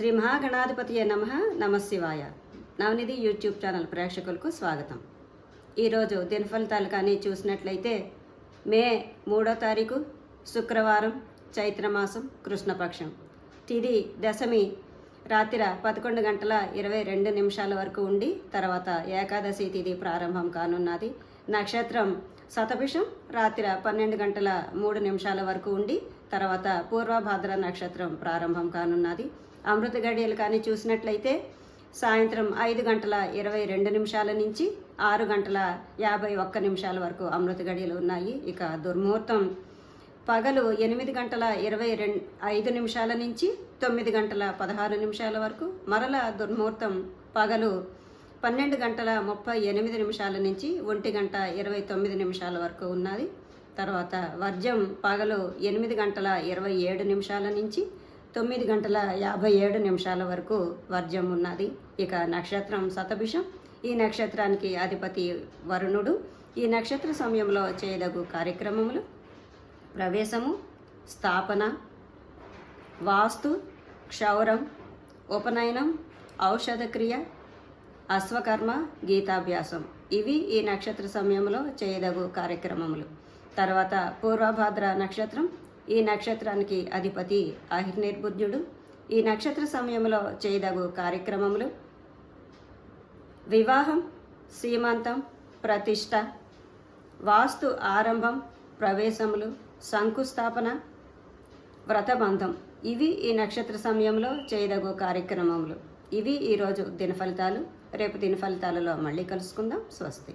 శ్రీ మహాగణాధిపతియే నమ. నమశివాయ నవనిధి YouTube channel ప్రేక్షకులకు స్వాగతం. ఈరోజు దిన తాలూకాని కానీ చూసినట్లయితే మే మూడో తారీఖు శుక్రవారం చైత్రమాసం కృష్ణపక్షం. తిది దశమి రాత్రి పదకొండు గంటల ఇరవై రెండు నిమిషాల వరకు ఉండి తర్వాత ఏకాదశి తిథి ప్రారంభం కానున్నది. నక్షత్రం శతభిషం రాత్రి పన్నెండు గంటల మూడు నిమిషాల వరకు ఉండి తర్వాత పూర్వభాద్ర నక్షత్రం ప్రారంభం కానున్నది. అమృత గడియలు కానీ చూసినట్లయితే సాయంత్రం ఐదు గంటల ఇరవై రెండు నిమిషాల నుంచి ఆరు గంటల యాభై ఒక్క నిమిషాల వరకు అమృత గడియలు ఉన్నాయి. ఇక దుర్ముహూర్తం పగలు ఎనిమిది గంటల ఇరవై రెండు ఐదు నిమిషాల నుంచి తొమ్మిది గంటల పదహారు నిమిషాల వరకు మరల దుర్ముహూర్తం పగలు పన్నెండు గంటల ముప్పై ఎనిమిది నిమిషాల నుంచి ఒంటి గంట ఇరవై తొమ్మిది నిమిషాల వరకు ఉన్నది. తర్వాత వర్జం పగలు ఎనిమిది గంటల ఇరవై ఏడు నిమిషాల నుంచి తొమ్మిది గంటల యాభై ఏడు నిమిషాల వరకు వర్జం ఉన్నది. ఇక నక్షత్రం శతభిషం ఈ నక్షత్రానికి అధిపతి వరుణుడు. ఈ నక్షత్ర సమయంలో చేయదగు కార్యక్రమములు ప్రవేశము స్థాపన వాస్తు క్షౌరం ఉపనయనం ఔషధక్రియ అశ్వకర్మ గీతాభ్యాసం. ఇవి ఈ నక్షత్ర సమయంలో చేయదగు కార్యక్రమములు. తర్వాత పూర్వభాద్ర నక్షత్రం ఈ నక్షత్రానికి అధిపతి అహిర్నిర్బుద్ధుడు. ఈ నక్షత్ర సమయంలో చేయదగు కార్యక్రమములు వివాహం సీమంతం ప్రతిష్ట వాస్తు ఆరంభం ప్రవేశములు శంకుస్థాపన వ్రతబంధం. ఇవి ఈ నక్షత్ర సమయంలో చేయదగు కార్యక్రమములు. ఇవి ఈరోజు దిన ఫలితాలు రేపు దిన ఫలితాలలో మళ్ళీ కలుసుకుందాం. స్వస్తి.